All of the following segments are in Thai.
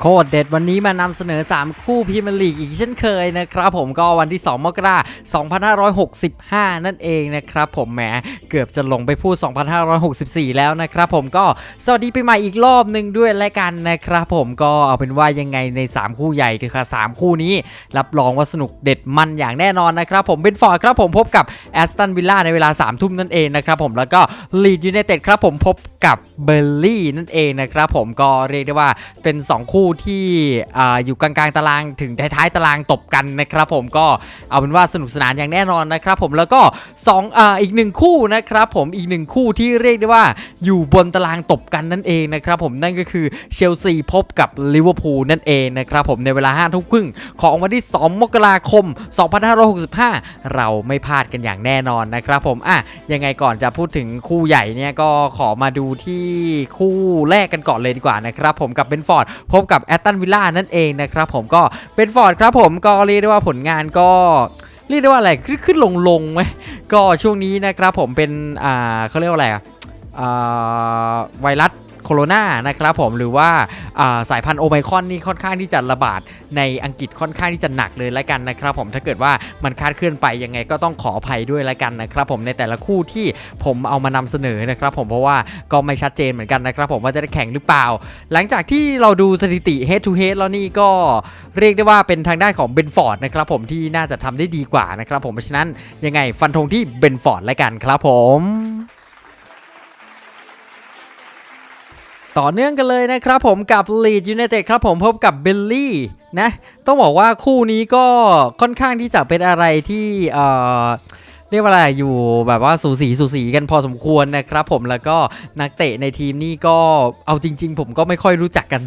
โคตรเด็ดวันนี้มานำเสนอ 3 คู่พรีเมียร์ลีกอีกเช่นเคยนะครับผมก็วันที่ 2 มกราคม 2565 นั่นเองนะครับผมแหมเกือบจะหลงไปพูด 2564 แล้วนะครับผมก็สวัสดีปีใหม่อีกรอบหนึ่งด้วยแล้วกันนะครับผมก็เอาเป็นว่ายังไงใน 3 คู่ใหญ่คือค่ะ3คู่นี้ รับรองว่าสนุกเด็ดมันอย่างแน่นอนนะครับผมเป็นฟอร์ดครับผมพบกับแอสตันวิลล่าในเวลา 3 ทุ่มนั่นเองนะครับผมแล้วก็ลีดยูไนเต็ดครับผมพบกับเบอร์ลี่นั่นเองนะครับผมก็เรียกได้ว่าเป็น 2 คู่ที่ออยู่กลางๆตารางถึงท้ายๆตารางตบกันนะครับผมก็เอาเป็นว่าสนุกสนานอย่างแน่นอนนะครับผมแล้วก็2ออีกหนึ่งคู่นะครับผมอีกหนึ่งคู่ที่เรียกได้ว่าอยู่บนตารางตบกันนั่นเองนะครับผมนั่นก็คือเชลซีพบกับลิเวอร์พูลนั่นเองนะครับผมในเวลา5ทุ่มครึ่งของวันที่ 2 มกราคม 2565 เราไม่พลาดกันอย่างแน่นอนนะครับผมอะยังไงก่อนจะพูดถึงคู่ใหญ่เนี่ยก็ขอมาดูที่คู่แรกกันก่อนเลยดีกว่านะครับผมกับเบนฟอร์ดพบกับแอตตันวิลล่านั่นเองนะครับผมก็เบนฟอร์ดครับผมก็เรียกได้ว่าผลงานก็เรียกได้ว่าอะไรขึ้นขึ้นลงลงไหมก็ช่วงนี้นะครับผมเป็นอ่าเขาเรียกว่าอะไรอะอ่าไวรัส โคโรนานะครับผมหรือว่าสายพันธุ์โอไมคอนนี่ค่อนข้างที่จะระบาดในอังกฤษค่อนข้างที่จะหนักเลยละกันนะครับผมถ้าเกิดว่ามันคลาดเคลื่อนไปยังไงก็ต้องขออภัยด้วยละกันนะครับผมในแต่ละคู่ที่ผมเอามานำเสนอนะครับผมเพราะว่าก็ไม่ชัดเจนเหมือนกันนะครับผมว่าจะได้แข่งหรือเปล่า หลังจากที่เราดูสถิติ head to head แล้วนี่ก็เรียกได้ว่าเป็นทางด้านของเบนฟอร์ดนะครับผมที่น่าจะทำได้ดีกว่านะครับผมเพราะฉะนั้นยังไงฟันธงที่เบนฟอร์ดละกันครับผม ต่อเนื่องกันเลยนะครับผมกับลีดยูไนเต็ดครับผมพบกับเบลลี่นะ ต้องบอกว่าคู่นี้ก็ค่อนข้างที่จะเป็นอะไรที่เอ่อ เรียกว่าอะไรอยู่แบบว่าสูสีสูสีกันพอสมควรนะครับผมแล้วก็นักเตะในทีมนี่ก็เอาจริง ๆ ผมก็ไม่ค่อยรู้จักกัน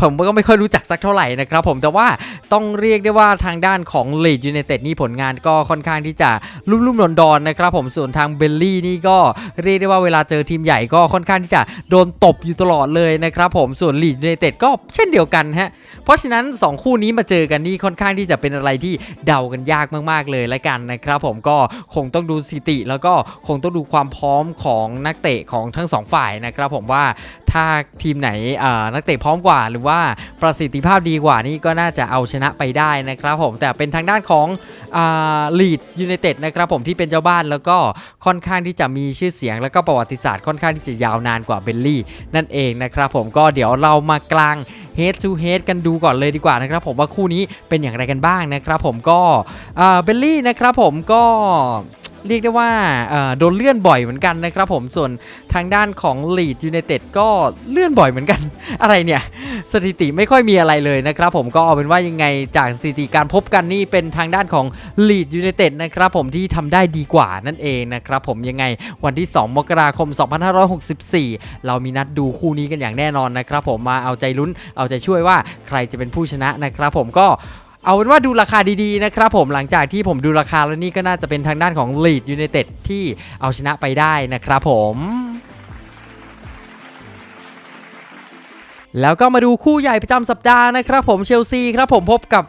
ผมก็ไม่ค่อยรู้จักสักเท่าไหร่นะครับผมแต่ว่าต้องเรียกได้ว่าทางด้านของลีดยูไนเต็ดนี่ผลงานก็ค่อนข้างที่จะลุ่มลุ่มดอนดอนๆนะครับผมส่วนทางเบลลี่นี่ก็เรียกได้ว่าเวลาเจอทีมใหญ่ก็ค่อนข้างที่จะโดนตบอยู่ตลอดเลยนะครับผมส่วนลีดยูไนเต็ดก็เช่นเดียวกันฮะเพราะฉะนั้น 2 คู่นี้มาเจอกันนี่ค่อนข้างที่จะเป็นอะไรที่เดากันยากมากๆเลยละกันนะครับผมก็คงต้องดูสถิติ แล้วก็คงต้องดูความพร้อมของนักเตะของทั้งสองฝ่ายนะครับผมว่าถ้าทีมไหนนักเตะพร้อมกว่า หรือว่าประสิทธิภาพดีกว่านี่ก็น่าจะเอาชนะไปได้นะครับผมแต่เป็นทางด้านของลีดยูไนเต็ดนะครับผมที่เป็นเจ้าบ้านแล้วก็ค่อนข้างที่จะมีชื่อเสียง แล้วก็ประวัติศาสตร์ค่อนข้างที่จะยาวนานกว่าเบลลี่นั่นเองนะครับผมก็เดี๋ยวเรามากลาง head to head กันดูก่อนเลยดีกว่านะครับผมว่าคู่นี้เป็นอย่างไรกันบ้างนะครับผมก็เบลลี่นะครับผมก็ เรียกได้ว่าโดนเลื่อนบ่อยเหมือนกันนะครับผมส่วนทางด้านของลีดยูไนเต็ดก็เลื่อนบ่อยเหมือนกัน อะไรเนี่ยสถิติไม่ค่อยมีอะไรเลยนะครับผมก็เอาเป็นว่ายังไงจากสถิติการพบกันนี่เป็นทางด้านของลีดยูไนเต็ดนะครับผมที่ทำได้ดีกว่านั่นเองนะครับผมยังไงวันที่ 2 มกราคม 2564 เรามีนัดดูคู่นี้กันอย่างแน่นอนนะครับผมมาเอาใจลุ้นเอาใจช่วยว่าใครจะเป็นผู้ชนะนะครับผมก็ เอาเป็นว่าดูราคาดีๆนะครับผมหลังจากที่ผมดูราคาแล้วนี่ก็น่าจะเป็นทางด้านของลีดยูไนเต็ดที่เอาชนะไปได้นะครับผมแล้วก็มาดูคู่ใหญ่ประจำสัปดาห์นะครับผมเชลซีครับผมพบกับ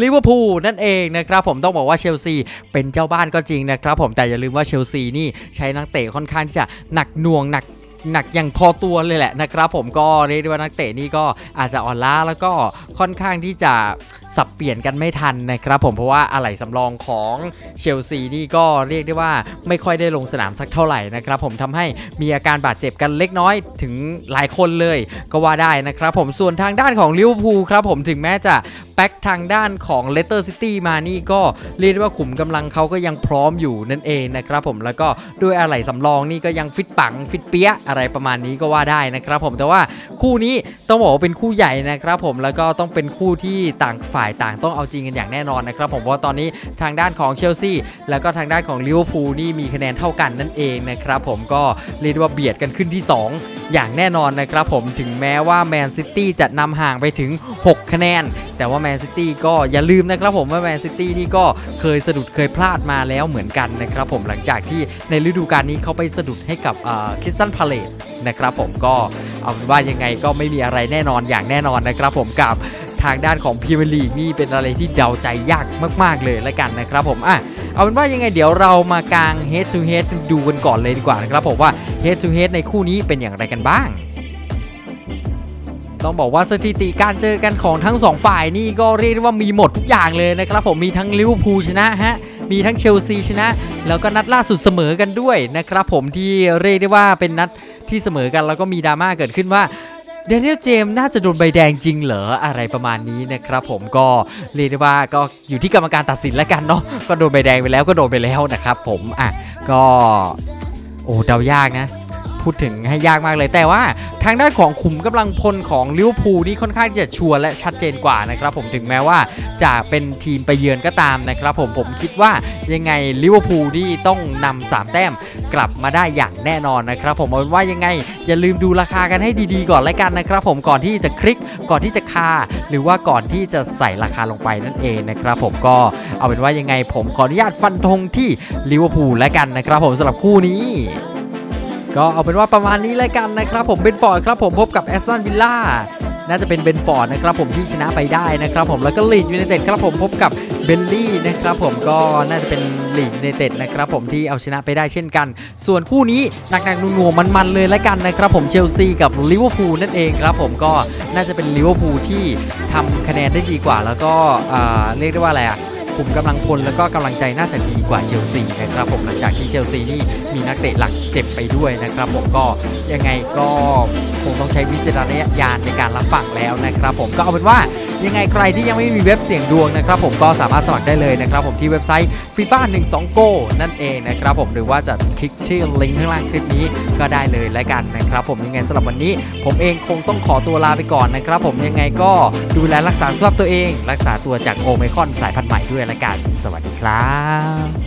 ลิเวอร์พูลนั่นเองนะครับผมต้องบอกว่าเชลซีเป็นเจ้าบ้านก็จริงนะครับผมแต่อย่าลืมว่าเชลซีนี่ใช้นักเตะค่อนข้างที่จะหนักหน่วงหนักหนักอย่างพอตัวเลยแหละนะครับผมก็เรียกได้ว่านักเตะนี่ก็อาจจะอ่อนล้าแล้วก็ค่อนข้างที่จะ สับเปลี่ยนกันไม่ทันนะครับผมเพราะว่าอะไหล่สำรองของเชลซีนี่ก็เรียกได้ว่าไม่ค่อยได้ลงสนามสักเท่าไหร่นะครับผมทำให้มีอาการบาดเจ็บกันเล็กน้อยถึงหลายคนเลยก็ว่าได้นะครับผมส่วนทางด้านของลิเวอร์พูลครับผมถึงแม้จะแบ็กทางด้านของเลสเตอร์ซิตี้มานี่ก็เรียกได้ว่าขุมกำลังเขาก็ยังพร้อมอยู่นั่นเองนะครับผมแล้วก็ด้วยอะไหล่สำรองนี่ก็ยังฟิตปังฟิตเปี้ยอะไรประมาณนี้ก็ว่าได้นะครับผมแต่ว่าคู่นี้ต้องบอกว่าเป็นคู่ใหญ่นะครับผมแล้วก็ต้องเป็นคู่ที่ต่างฝ่ายต่างต้องเอาจริงกันอย่างแน่นอนนะครับผมเพราะว่าตอนนี้ทางด้านของเชลซีแล้วก็ทางด้านของลิเวอร์พูลนี่มีคะแนนเท่ากันนั่นเองนะครับผมก็เรียกได้ว่าเบียดกันขึ้นที่ 2 อย่างแน่นอนนะครับผมถึงแม้ว่าแมนซิตี้จะนำห่างไปถึง 6 คะแนน แต่ว่าแมนซิตี้ก็อย่าลืมนะครับผมว่าแมนซิตี้นี่ก็เคยสะดุดเคยพลาดมาแล้วเหมือนกันนะครับผมหลังจากที่ในฤดูกาลนี้เขาไปสะดุดให้กับคริสตันพาเลตนะครับผมก็เอาเป็นว่ายังไงก็ไม่มีอะไรแน่นอนอย่างแน่นอนนะครับผมกับทางด้านของพรีเมียร์ลีกนี่เป็นอะไรที่เดาใจยากมาก ๆเลยละกันนะครับผมอะ เอาเป็นว่ายังไงเดี๋ยวเรามากาง head to head ดูกันก่อนเลยดีกว่านะครับผมว่า head to head ในคู่นี้เป็นอย่างไรกันบ้างต้องบอกว่าสถิติการเจอกันของทั้งสองฝ่ายนี่ก็เรียกได้ว่ามีหมดทุกอย่างเลยนะครับผมมีทั้งลิเวอร์พูลชนะฮะมีทั้งเชลซีชนะ แล้วก็นัดล่าสุดเสมอกันด้วยนะครับผมที่เรียกได้ว่าเป็นนัดที่เสมอกันแล้วก็มีดราม่าเกิดขึ้นว่า เดนิเอลเจมส์น่าจะโดนใบแดงจริงเหรออะไรประมาณนี้นะครับผมก็เรียกได้ว่าก็อยู่ที่กรรมการตัดสินแล้วกันเนาะก็โดนใบแดงไปแล้วก็โดนไปแล้วนะครับผมอะก็โอ้เดายากนะ พูดถึงให้ยากมากเลย แต่ว่าทางด้านของขุมกำลังพลของลิเวอร์พูลนี่ค่อนข้างที่จะชัวร์และชัดเจนกว่านะครับผมถึงแม้ว่าจะเป็นทีมไปเยือนก็ตามนะครับผมผมคิดว่ายังไงลิเวอร์พูลนี่ต้องนำสามแต้มกลับมาได้อย่างแน่นอนนะครับผมเอาเป็นว่ายังไงอย่าลืมดูราคากันให้ดีๆ ก่อนแล้วกันนะครับผมก่อนที่จะคลิกก่อนที่จะคา หรือว่าก่อนที่จะใส่ราคาลงไปนั่นเองนะครับผมก็เอาเป็นว่ายังไงผมขออนุญาตฟันธงที่ลิเวอร์พูลแล้วกันนะครับผมสำหรับคู่นี้ ก็เอาเป็นว่าประมาณนี้แล้วกันนะครับผมเบนฟอร์ดครับผมพบกับแอสตันวิลล่าน่าจะเป็นเบนฟอร์ดนะครับผมที่ชนะไปได้นะครับผมแล้วก็ลีดยูไนเต็ดครับผมพบกับเบลลี่นะครับผมก็น่าจะเป็นลีดยูไนเต็ดนะครับผมที่เอาชนะไปได้เช่นกัน ส่วนคู่นี้หนักๆหน่วงๆมันๆเลยแล้วกันนะครับผมเชลซีกับลิเวอร์พูลนั่นเองครับผมก็น่าจะเป็นลิเวอร์พูลที่ทำคะแนนได้ดีกว่า แล้วก็เรียกได้ว่าอะไรอะ คุมกำลังพลแล้วก็กำลังใจน่าจะดีกว่าเชลซีนะครับผมหลังจากที่เชลซีนี่มีนักเตะหลักเจ็บไปด้วยนะครับผมก็ยังไงก็คงต้อง วิจารณญาณในการรับฟังแล้วนะครับผมก็เอาเป็นว่ายังไงใครที่ยังไม่มีเว็บเสี่ยงดวงนะครับผมก็สามารถสมัครได้เลยนะครับผมที่เว็บไซต์ FIFA 12 Go นั่นเองนะครับผมหรือว่าจะคลิกที่ลิงก์ข้างล่างคลิปนี้ก็ได้เลยแล้วกันนะครับผมยังไงสำหรับวันนี้ ผมเองคงต้องขอตัวลาไปก่อนนะครับผมยังไงก็ดูแลรักษาสุขภาพตัวเอง รักษาตัวจากโอไมคอนสายพันธุ์ใหม่ด้วยละกัน สวัสดีครับ